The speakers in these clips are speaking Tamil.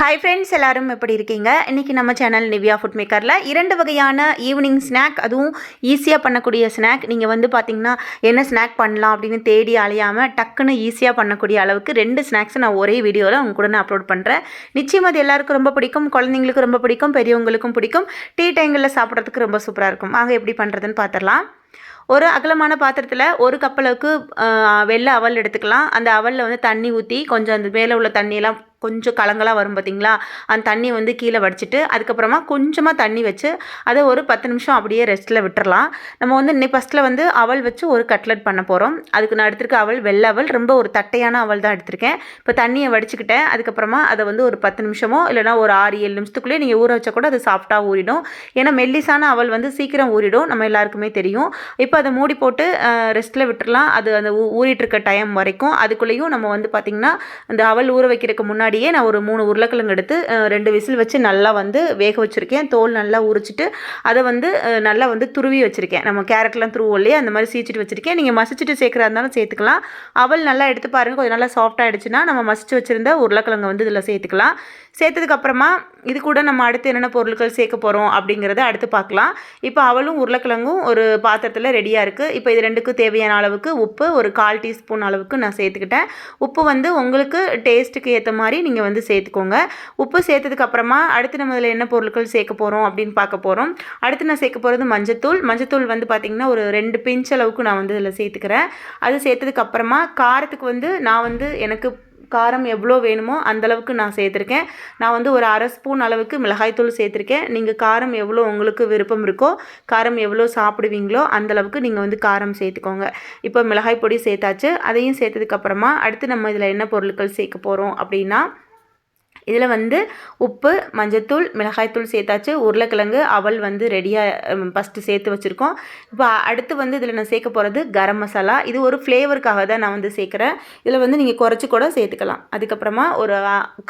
ஹாய் ஃப்ரெண்ட்ஸ் எல்லாரும் எப்படி இருக்கீங்க? இன்றைக்கி நம்ம சேனல் நிவ்யா ஃபுட் மேக்கரில் இரண்டு வகையான ஈவினிங் ஸ்நாக் அதுவும் ஈஸியாக பண்ணக்கூடிய ஸ்நாக் நீங்கள் வந்து பார்த்தீங்கன்னா என்ன ஸ்நாக் பண்ணலாம் அப்படின்னு தேடி அலையாமல் டக்குன்னு ஈஸியாக பண்ணக்கூடிய அளவுக்கு ரெண்டு ஸ்நாக்ஸை நான் ஒரே வீடியோவில் உங்க கூட நான் அப்லோட் பண்ணுறேன் நிச்சயம் அது எல்லாருக்கும் ரொம்ப பிடிக்கும் குழந்தைங்களுக்கு ரொம்ப பிடிக்கும் பெரியவங்களுக்கும் பிடிக்கும். டீ டைங்களில் சாப்பிட்றதுக்கு ரொம்ப சூப்பராக இருக்கும். வாங்க எப்படி பண்ணுறதுன்னு பார்த்துடலாம் ஒரு அகலமான பாத்திரத்தில் ஒரு கப்பலுக்கு வெள்ளை அவல் எடுத்துக்கலாம். அந்த அவலில் வந்து தண்ணி ஊற்றி கொஞ்சம் அந்த மேலே உள்ள தண்ணியெல்லாம் கொஞ்சம் கலங்களாக வரும் பார்த்தீங்களா அந்த தண்ணி வந்து கீழே வடிச்சிட்டு அதுக்கப்புறமா கொஞ்சமாக தண்ணி வச்சு அதை ஒரு பத்து நிமிஷம் அப்படியே ரெஸ்ட்டில் விட்டுறலாம். நம்ம வந்து இன்னைக்கு ஃபஸ்ட்டில் வந்து அவல் வச்சு ஒரு கட்லெட் பண்ண போகிறோம் அதுக்கு நான் எடுத்திருக்க அவல் வெள்ளை அவல் ரொம்ப ஒரு தட்டையான அவல் தான் எடுத்திருக்கேன். இப்போ தண்ணியை வடிச்சுக்கிட்டேன். அதுக்கப்புறமா அதை வந்து ஒரு பத்து நிமிஷமோ இல்லைனா ஒரு ஆறு ஏழு நிமிஷத்துக்குள்ளேயே நீங்கள் ஊற வச்சா கூட அது சாஃப்டாக ஊறிடும். ஏன்னா மெல்லிசான அவல் வந்து சீக்கிரம் ஊறிடும் நம்ம எல்லாருக்குமே தெரியும். இப்போ அதை மூடி போட்டு ரெஸ்ட்டில் விட்டுறலாம். அது அந்த ஊ- ஊறிட்டு இருக்க டைம் வரைக்கும். அதுக்குள்ளேயும் நம்ம வந்து பார்த்திங்கன்னா அந்த அவல் ஊற வைக்கிறதுக்கு முன்னாடியே நான் ஒரு மூணு உருளைக்கிழங்கு எடுத்து ரெண்டு விசில் வச்சு நல்லா வந்து வேக வச்சுருக்கேன். தோல் நல்லா உரிச்சிட்டு அதை வந்து நல்லா வந்து துருவி வச்சுருக்கேன். நம்ம கேரட்லாம் துருவோம் இல்லையா? அந்த மாதிரி சீச்சிட்டு வச்சுருக்கேன். நீங்கள் மசிச்சுட்டு சேர்க்குறா இருந்தாலும் சேர்த்துக்கலாம். அவள் நல்லா எடுத்து பாருங்கள் கொஞ்சம் நல்லா சாஃப்ட் ஆகிடுச்சுன்னா நம்ம மசிச்சு வச்சுருந்த உருளைக்கிழங்கு வந்து இதில் சேர்த்துக்கலாம். சேர்த்ததுக்கப்புறமா இது கூட நம்ம அடுத்து என்னென்ன பொருட்கள் சேர்க்க போகிறோம் அப்படிங்கிறத அடுத்து பார்க்கலாம். இப்போ அவளும் உருளைக்கிழங்கும் ஒரு பாத்திரத்தில் ரெடியாக இருக்குது இப்போ இது ரெண்டுக்கும் தேவையான அளவுக்கு உப்பு ஒரு கால் டீஸ்பூன் அளவுக்கு நான் சேர்த்துக்கிட்டேன். உப்பு வந்து உங்களுக்கு டேஸ்ட்டுக்கு ஏற்ற மாதிரி நீங்கள் வந்து சேர்த்துக்கோங்க. உப்பு சேர்த்ததுக்கப்புறமா அடுத்து நம்ம இதில் என்ன பொருட்கள் சேர்க்க போகிறோம் அப்படின்னு பார்க்க போகிறோம் அடுத்து நான் சேர்க்க போகிறது மஞ்சத்தூள். மஞ்சத்தூள் வந்து பார்த்திங்கன்னா ஒரு ரெண்டு பிஞ்ச் அளவுக்கு நான் வந்து இதில் சேர்த்துக்கிறேன். அது சேர்த்ததுக்கப்புறமா காரத்துக்கு வந்து நான் வந்து எனக்கு காரம் எவ்வளோ வேணுமோ அந்தளவுக்கு நான் சேர்த்துருக்கேன். நான் வந்து ஒரு அரை ஸ்பூன் அளவுக்கு மிளகாய்த்தூள் சேர்த்துருக்கேன். நீங்கள் காரம் எவ்வளோ உங்களுக்கு விருப்பம் இருக்கோ காரம் எவ்வளோ சாப்பிடுவீங்களோ அந்தளவுக்கு நீங்கள் வந்து காரம் சேர்த்துக்கோங்க. இப்போ மிளகாய் பொடி சேர்த்தாச்சு. அதையும் சேர்த்ததுக்கப்புறமா அடுத்து நம்ம இதில் என்ன பொருட்கள் சேர்க்க போகிறோம் அப்படின்னா இதில் வந்து உப்பு மஞ்சத்தூள் மிளகாய்த்தூள் சேர்த்தாச்சு. உருளைக்கிழங்கு அவல் வந்து ரெடியாக ஃபஸ்ட்டு சேர்த்து வச்சுருக்கோம். இப்போ அடுத்து வந்து இதில் நான் சேர்க்க போகிறது கரம் மசாலா. இது ஒரு ஃப்ளேவருக்காக தான் நான் வந்து சேர்க்குறேன். இதில் வந்து நீங்கள் குறைச்சி கூட சேர்த்துக்கலாம். அதுக்கப்புறமா ஒரு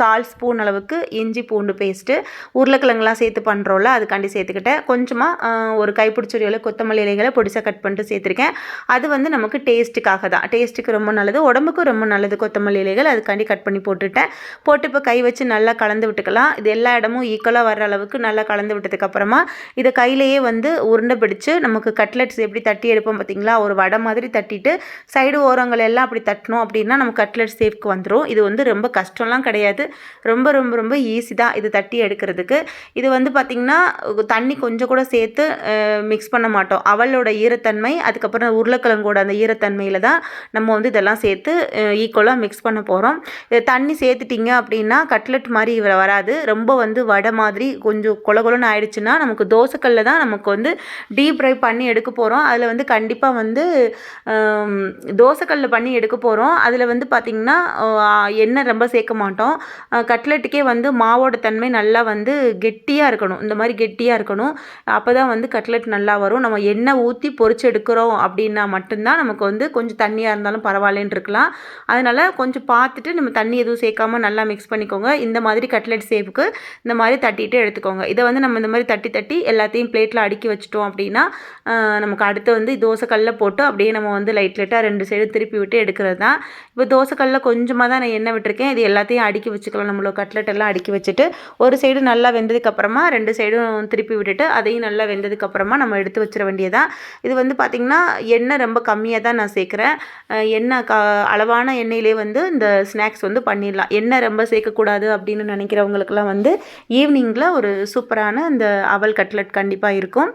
கால் ஸ்பூன் அளவுக்கு இஞ்சி பூண்டு பேஸ்ட்டு உருளைக்கிழங்குலாம் சேர்த்து பண்ணுறோம்ல அதுக்காண்டி சேர்த்துக்கிட்டேன். கொஞ்சமாக ஒரு கைப்பிடிச்சொரியில் கொத்தமல்லி இலைகளை பொடிசாக கட் பண்ணிட்டு சேர்த்துருக்கேன். அது வந்து நமக்கு டேஸ்ட்டுக்காக தான். டேஸ்ட்டுக்கு ரொம்ப நல்லது உடம்புக்கும் ரொம்ப நல்லது கொத்தமல்லி இலைகள். அதுக்காண்டி கட் பண்ணி போட்டுட்டேன். போட்டு இப்போ கை வச்சு நல்லா கலந்து விட்டுக்கலாம். இது எல்லா இடமும் ஈக்குவலாக வர அளவுக்கு நல்லா கலந்து விட்டதுக்கப்புறமா இதை கையிலேயே வந்து உருண்டை பிடிச்சு நமக்கு கட்லெட்ஸ் எப்படி தட்டி எடுப்போம் பார்த்தீங்களா? ஒரு வடை மாதிரி தட்டிட்டு சைடு ஓரங்கள் எல்லாம் அப்படி தட்டினோம் அப்படின்னா நம்ம கட்லெட் சேஃப்க்கு வந்துடும் இது வந்து ரொம்ப கஷ்டம்லாம் கிடையாது. ரொம்ப ரொம்ப ரொம்ப ஈஸி தான் இது தட்டி எடுக்கிறதுக்கு. இது வந்து பார்த்திங்கன்னா தண்ணி கொஞ்சம் கூட சேர்த்து மிக்ஸ் பண்ண மாட்டோம். அவளோட ஈரத்தன்மை அதுக்கப்புறம் உருளைக்கிழங்கோட அந்த ஈரத்தன்மையில் தான் நம்ம வந்து இதெல்லாம் சேர்த்து ஈக்குவலாக மிக்ஸ் பண்ண போகிறோம் இது தண்ணி சேர்த்துட்டிங்க அப்படின்னா கட்லெட் மாதிரி வராது. ரொம்ப வந்து வடை மாதிரி கொஞ்சம் கொலகொலன்னு ஆயிடுச்சுன்னா நமக்கு தோசைக்கல்ல தான் நமக்கு வந்து டீப் ஃப்ரை பண்ணி எடுக்க போகிறோம் அதில் வந்து கண்டிப்பாக வந்து தோசைக்கல்ல பண்ணி எடுக்க போகிறோம் அதில் வந்து பார்த்திங்கன்னா எண்ணெய் ரொம்ப சேர்க்க மாட்டோம். கட்லெட்டுக்கே வந்து மாவோட தன்மை நல்லா வந்து கெட்டியாக இருக்கணும். இந்த மாதிரி கெட்டியாக இருக்கணும். அப்போ தான் வந்து கட்லெட் நல்லா வரும். நம்ம எண்ணெய் ஊற்றி பொறிச்சு எடுக்கிறோம் அப்படின்னா மட்டும்தான் நமக்கு வந்து கொஞ்சம் தண்ணியாக இருந்தாலும் பரவாயில்லன்னு இருக்கலாம். அதனால் கொஞ்சம் பார்த்துட்டு நம்ம தண்ணி எதுவும் சேர்க்காம நல்லா மிக்ஸ் பண்ணிக்கோங்க. இந்த மாதிரி கட்லெட் சேவுக்கு இந்த மாதிரி தட்டிட்டு எடுத்துக்கோங்க. இதை வந்து நம்ம இந்த மாதிரி தட்டி தட்டி எல்லாத்தையும் பிளேட்டில் அடுக்கி வச்சிட்டோம் அப்படின்னா நமக்கு அடுத்து வந்து தோசைக்கல்லில் போட்டு அப்படியே நம்ம வந்து லைட் லைட்டாக ரெண்டு சைடு திருப்பி விட்டு எடுக்கிறது தான். இப்போ தோசைக்கல்லில் கொஞ்சமாக தான் நான் எண்ணெய் விட்டுருக்கேன். இது எல்லாத்தையும் அடுக்கி வச்சுக்கலாம். நம்மளோட கட்லெட் எல்லாம் அடுக்கி வச்சுட்டு ஒரு சைடு நல்லா வெந்ததுக்கப்புறமா ரெண்டு சைடும் திருப்பி விட்டுட்டு அதையும் நல்லா வெந்ததுக்கப்புறமா நம்ம எடுத்து வச்சிட வேண்டியதான் இது வந்து பார்த்திங்கன்னா எண்ணெய் ரொம்ப கம்மியாக தான் நான் சேர்க்குறேன். எண்ணெய் க அளவான எண்ணெயிலே வந்து இந்த ஸ்நாக்ஸ் வந்து பண்ணிடலாம். எண்ணெய் ரொம்ப சேர்க்கக்கூடாது அப்படின்னு நினைக்கிறவங்களுக்குலாம் வந்து ஈவினிங்கில் ஒரு சூப்பரான இந்த அவல் கட்லெட் கண்டிப்பாக இருக்கும்.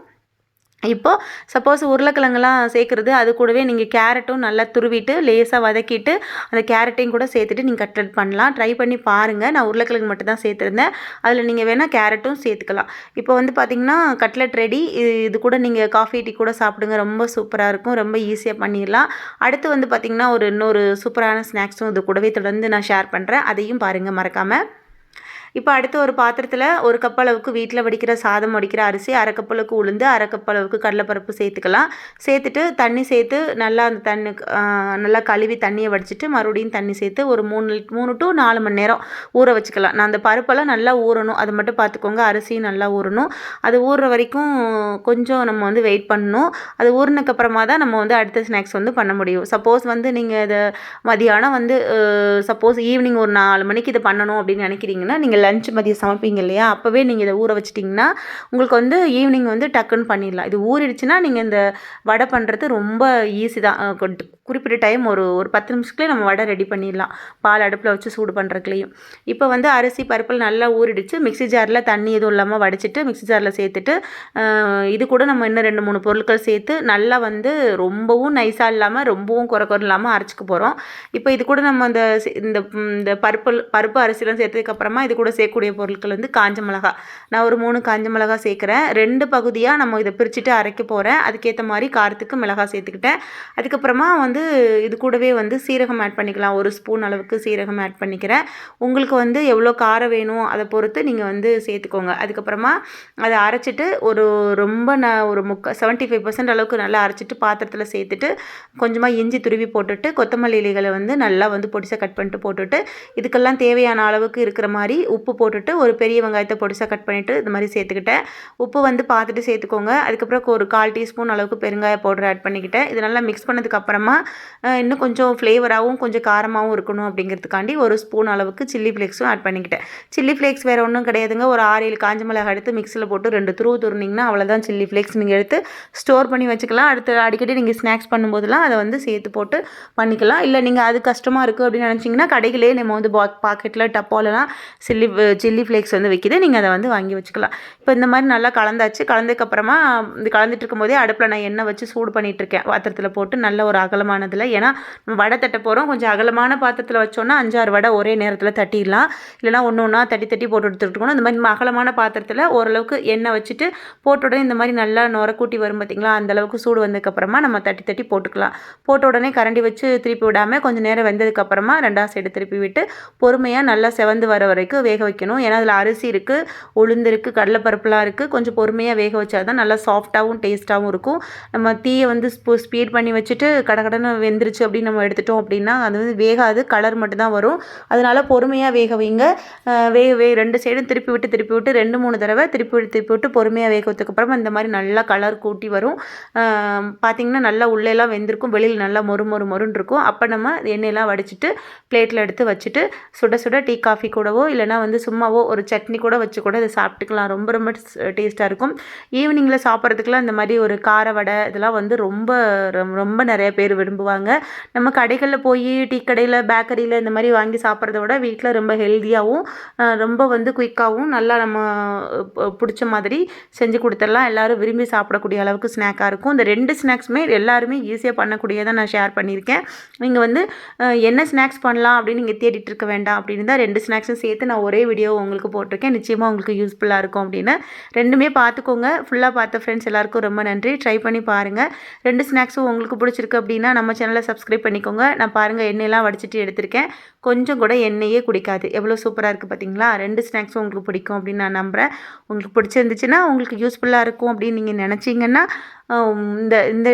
இப்போது சப்போஸ் உருளைக்கிழங்குலாம் சேர்க்குறது அது கூடவே நீங்கள் கேரட்டும் நல்லா துருவிட்டு லேசாக வதக்கிட்டு அந்த கேரட்டையும் கூட சேர்த்துட்டு நீங்கள் கட்லெட் பண்ணலாம். ட்ரை பண்ணி பாருங்கள் நான் உருளைக்கிழங்கு மட்டும் தான் சேர்த்துருந்தேன். அதில் நீங்கள் வேணால் கேரட்டும் சேர்த்துக்கலாம். இப்போ வந்து பார்த்திங்கன்னா கட்லெட் ரெடி இது கூட நீங்கள் காஃபி டீ கூட சாப்பிடுங்க. ரொம்ப சூப்பராக இருக்கும். ரொம்ப ஈஸியாக பண்ணிடலாம். அடுத்து வந்து பார்த்திங்கன்னா ஒரு இன்னொரு சூப்பரான ஸ்நாக்ஸும் இது கூடவே தொடர்ந்து நான் ஷேர் பண்ணுறேன் அதையும் பாருங்கள் மறக்காமல் இப்போ அடுத்து ஒரு பாத்திரத்தில் ஒரு கப் அளவுக்கு வீட்டில் வடிக்கிற சாதம் வடிக்கிற அரிசி அரை கப் அளவுக்கு உளுந்து அரை கப் அளவுக்கு கடலைப்பருப்பு சேர்த்துக்கலாம். சேர்த்துட்டு தண்ணி சேர்த்து நல்லா அந்த தண்ணி நல்லா கழுவி தண்ணியை வடிச்சிட்டு மறுபடியும் தண்ணி சேர்த்து ஒரு மூணு மூணு டு நாலு மணி நேரம் ஊற வச்சுக்கலாம். நான் அந்த பருப்பெல்லாம் நல்லா ஊறணும். அது மட்டும் பார்த்துக்கோங்க. அரிசியும் நல்லா ஊறணும். அது ஊறுற வரைக்கும் கொஞ்சம் நம்ம வந்து வெயிட் பண்ணணும். அது ஊறினக்கப்புறமா தான் நம்ம வந்து அடுத்த ஸ்நாக்ஸ் வந்து பண்ண முடியும். சப்போஸ் வந்து நீங்கள் இதை மதியானம் வந்து சப்போஸ் ஈவினிங் ஒரு நாலு மணிக்கு இதை பண்ணணும் அப்படின்னு நினைக்கிறீங்கன்னா நீங்கள் லஞ்ச் மதியம் சமைப்பீங்க இல்லையா? அப்போவே நீங்கள் இதை ஊற வச்சிட்டிங்கன்னா உங்களுக்கு வந்து ஈவினிங் வந்து டக்குன்னு பண்ணிடலாம். இது ஊறிடுச்சுன்னா நீங்கள் இந்த வடை பண்ணுறது ரொம்ப ஈஸி தான். கொஞ்சம் குறிப்பிட்ட டைம் ஒரு ஒரு பத்து நிமிஷத்துலேயே நம்ம வடை ரெடி பண்ணிடலாம். பால் அடுப்பில் வச்சு சூடு பண்ணுறதுலையும் இப்போ வந்து அரிசி பருப்பில் நல்லா ஊறிடுச்சு. மிக்ஸி ஜாரில் தண்ணி எதுவும் இல்லாமல் வடிச்சிட்டு மிக்ஸி ஜாரில் சேர்த்துட்டு இது கூட நம்ம இன்னும் ரெண்டு மூணு பொருட்கள் சேர்த்து நல்லா வந்து ரொம்பவும் நைஸாக இல்லாமல் ரொம்பவும் குறை குறை இல்லாமல் அரைச்சிக்க போகிறோம் இப்போ இது கூட நம்ம இந்த இந்த இந்த பருப்பு பருப்பு அரிசிலாம் சேர்த்ததுக்கப்புறமா இது கூட சேர்க்கக்கூடிய பொருட்கள் வந்து காஞ்ச மிளகா. நான் ஒரு மூணு காஞ்ச மிளகா சேர்க்குறேன். ரெண்டு பகுதியாக நம்ம இதை பிரிச்சுட்டு அரைக்க போகிறேன் அதுக்கேற்ற மாதிரி காரத்துக்கு மிளகா சேர்த்துக்கிட்டேன். அதுக்கப்புறமா வந்து இது கூடவே வந்து சீரகம் ஆட் பண்ணிக்கலாம். ஒரு ஸ்பூன் அளவுக்கு சீரகம் ஆட் பண்ணிக்கிறேன். உங்களுக்கு வந்து எவ்வளோ காரம் வேணும் அதை பொறுத்து நீங்கள் வந்து சேர்த்துக்கோங்க. அதுக்கப்புறமா அதை அரைச்சிட்டு ஒரு ரொம்ப நான் ஒரு முக்க செவன்ட்டி ஃபைவ் பர்சன்ட் அளவுக்கு நல்லா அரைச்சிட்டு பாத்திரத்தில் சேர்த்துட்டு கொஞ்சமாக இஞ்சி துருவி போட்டுட்டு கொத்தமல்லி இலைகளை வந்து நல்லா வந்து பொடிசாக கட் பண்ணிட்டு போட்டுட்டு இதுக்கெல்லாம் தேவையான அளவுக்கு இருக்கிற மாதிரி உப்பு போட்டுட்டு ஒரு பெரிய வெங்காயத்தை பொடிசாக கட் பண்ணிவிட்டு இது மாதிரி சேர்த்துக்கிட்டேன். உப்பு வந்து பார்த்துட்டு சேர்த்துக்கோங்க. அதுக்கப்புறம் ஒரு கால் டீஸ்பூன் அளவுக்கு பெருங்காய பவுடர் ஆட் பண்ணிக்கிட்டேன். இது நல்லா மிக்ஸ் பண்ணதுக்கப்புறமா இன்னும் கொஞ்சம் ஃப்ளேவராகவும் கொஞ்சம் காரமாகவும் இருக்கணும் அப்படிங்கிறதுக்காண்டி ஒரு ஸ்பூன் அளவுக்கு சில்லி ஃப்ளேக்ஸும் ஆட் பண்ணிக்கிட்டேன். சில்லி ஃப்ளேக்ஸ் வேறு ஒன்றும் கிடையாதுங்க. ஒரு ஆறு ஏழு காஞ்ச மிளகாய் எடுத்து மிக்சியில் போட்டு ரெண்டு துருவு துருனிங்கன்னா அவ்வளோதான் சில்லி ஃப்ளேக்ஸ் நீங்கள் எடுத்து ஸ்டோர் பண்ணி வச்சுக்கலாம். அடுத்து அடிக்கடி நீங்கள் ஸ்நாக்ஸ் பண்ணும்போதெல்லாம் அதை வந்து சேர்த்து போட்டு பண்ணிக்கலாம். இல்லை நீங்கள் அது கஷ்டமாக இருக்குது அப்படின்னு நினச்சிங்கன்னா கடைகளே நம்ம வந்து பா பாக்கெட்டில் டப்பாலெலாம் சில்லி சில்லி ஃப்ளேக்ஸ் வந்து விற்கிது நீங்கள் அதை வந்து வாங்கி வச்சுக்கலாம். இப்போ இந்த மாதிரி நல்லா கலந்தாச்சு. கலந்ததுக்கப்புறமா இது கலந்துட்டு இருக்கும்போதே அடுப்பில் நான் எண்ணெய் வச்சு சூடு பண்ணிகிட்ருக்கேன் பாத்திரத்தில் போட்டு நல்ல ஒரு அகலமானதில். ஏன்னா வடை தட்ட போகிறோம் கொஞ்சம் அகலமான பாத்திரத்தில் வச்சோன்னா அஞ்சாறு வடை ஒரே நேரத்தில் தட்டிடலாம். இல்லைனா ஒன்று ஒன்றா தட்டி தட்டி போட்டு எடுத்துகிட்டு இருக்கணும். இந்த மாதிரி நம்ம அகலமான பாத்திரத்தில் ஓரளவுக்கு எண்ணெய் வச்சுட்டு போட்ட உடனே இந்த மாதிரி நல்லா நுர கூட்டி வரும் பார்த்தீங்களா அந்த அளவுக்கு சூடு வந்ததுக்கப்புறமா நம்ம தட்டி தட்டி போட்டுக்கலாம். போட்ட உடனே கரண்டி வச்சு திருப்பி விடாமல் கொஞ்சம் நேரம் வெந்ததுக்கப்புறமா ரெண்டாவது சைடு திருப்பி விட்டு பொறுமையாக நல்லா செவந்து வர வரைக்கும் வேக வைக்கணும். ஏன்னா அதில் அரிசி இருக்குது உளுந்து இருக்குது கடலைப்பருப்புலாம் இருக்குது கொஞ்சம் பொறுமையாக வேக வச்சா தான் நல்லா சாஃப்டாகவும் டேஸ்ட்டாகவும் இருக்கும். நம்ம தீயை வந்து ஸ்பீட் பண்ணி வச்சுட்டு கடகடன்னு வெந்துருச்சு அப்படின்னு நம்ம எடுத்துட்டோம் அப்படின்னா அது வந்து வேகாது. கலர் மட்டும்தான் வரும். அதனால் பொறுமையாக வேக வைங்க. வேக வே ரெண்டு சைடும் திருப்பி விட்டு திருப்பி விட்டு ரெண்டு மூணு தடவை திருப்பி விட்டு திருப்பி விட்டு பொறுமையாக வேக வச்சதுக்கப்புறமா இந்த மாதிரி நல்லா கலர் கூட்டி வரும். பார்த்திங்கன்னா பார்த்தீங்கன்னா நல்லா உள்ளேலாம் வெந்திருக்கும். வெளியில் நல்லா மொறு மொறு மொறுன்னு இருக்கும். அப்போ நம்ம எண்ணெயெல்லாம் வடிச்சிட்டு பிளேட்டில் எடுத்து வச்சுட்டு சுட சுட டீ காஃபி கூடவோ இல்லைனா வந்து சும்மாவோ ஒரு சட்னி கூட வச்சு கூட இதை சாப்பிட்டுக்கலாம். ரொம்ப ரொம்ப டேஸ்ட்டாக இருக்கும். ஈவினிங்கில் சாப்பிட்றதுக்குலாம் இந்த மாதிரி ஒரு கார வடை இதெல்லாம் வந்து ரொம்ப ரொம்ப- ரொம்ப நிறைய பேர் விரும்புவாங்க. நம்ம கடைகளில் போய் டீ கடையில் பேக்கரியில் இந்த மாதிரி வாங்கி சாப்பிட்றத விட வீட்டில் ரொம்ப ஹெல்த்தியாகவும் ரொம்ப வந்து குயிக்காகவும் நல்லா நம்ம பிடிச்ச மாதிரி செஞ்சு கொடுத்துடலாம். எல்லோரும் விரும்பி சாப்பிடக்கூடிய அளவுக்கு ஸ்நாக்காக இருக்கும். இந்த ரெண்டு ஸ்நாக்ஸுமே எல்லாருமே ஈஸியாக பண்ணக்கூடியதை நான் ஷேர் பண்ணியிருக்கேன். நீங்கள் வந்து என்ன ஸ்நாக்ஸ் பண்ணலாம் அப்படின்னு நீங்கள் தேடிட்டு இருக்க வேண்டாம் அப்படின்னு தான் ரெண்டு ஸ்நாக்ஸும் சேர்த்து நான் ஒரே வீடியோ உங்களுக்கு போட்டிருக்கேன். நிச்சயமாக உங்களுக்கு யூஸ்ஃபுல்லாக இருக்கும் அப்படின்னு. ரெண்டுமே பார்த்துக்கோங்க. ஃபுல்லாக பார்த்த ஃப்ரெண்ட்ஸ் எல்லாருக்கும் ரொம்ப நன்றி. ட்ரை பண்ணி பாருங்கள் ரெண்டு ஸ்நாக்ஸும் உங்களுக்கு பிடிச்சிருக்கு அப்படின்னா நம்ம சேனலை சப்ஸ்கிரைப் பண்ணிக்கோங்க. நான் பாருங்கள் எண்ணெயெல்லாம் வடிச்சிட்டு எடுத்திருக்கேன். கொஞ்சம் கூட எண்ணெயே குடிக்காது. எவ்வளோ சூப்பராக இருக்குது பார்த்தீங்களா ரெண்டு ஸ்நாக்ஸும் உங்களுக்கு பிடிக்கும் அப்படின்னு நான் நம்புகிறேன் உங்களுக்கு பிடிச்சிருந்துச்சுன்னா உங்களுக்கு யூஸ்ஃபுல்லாக இருக்கும் அப்படின்னு நீங்கள் நினச்சிங்கன்னா இந்த இந்த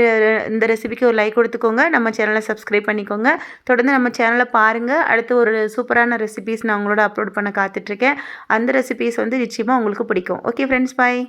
இந்த ரெசிபிக்கு ஒரு லைக் கொடுத்துக்கோங்க. நம்ம சேனலை சப்ஸ்கிரைப் பண்ணிக்கோங்க. தொடர்ந்து நம்ம சேனலை பாருங்கள் அடுத்து ஒரு சூப்பரான ரெசிபீஸ் நான் உங்களோட அப்லோட் பண்ண காத்துட்ருக்கேன் அந்த ரெசிபிஸ் வந்து நிச்சயமாக உங்களுக்கு பிடிக்கும். Okay friends bye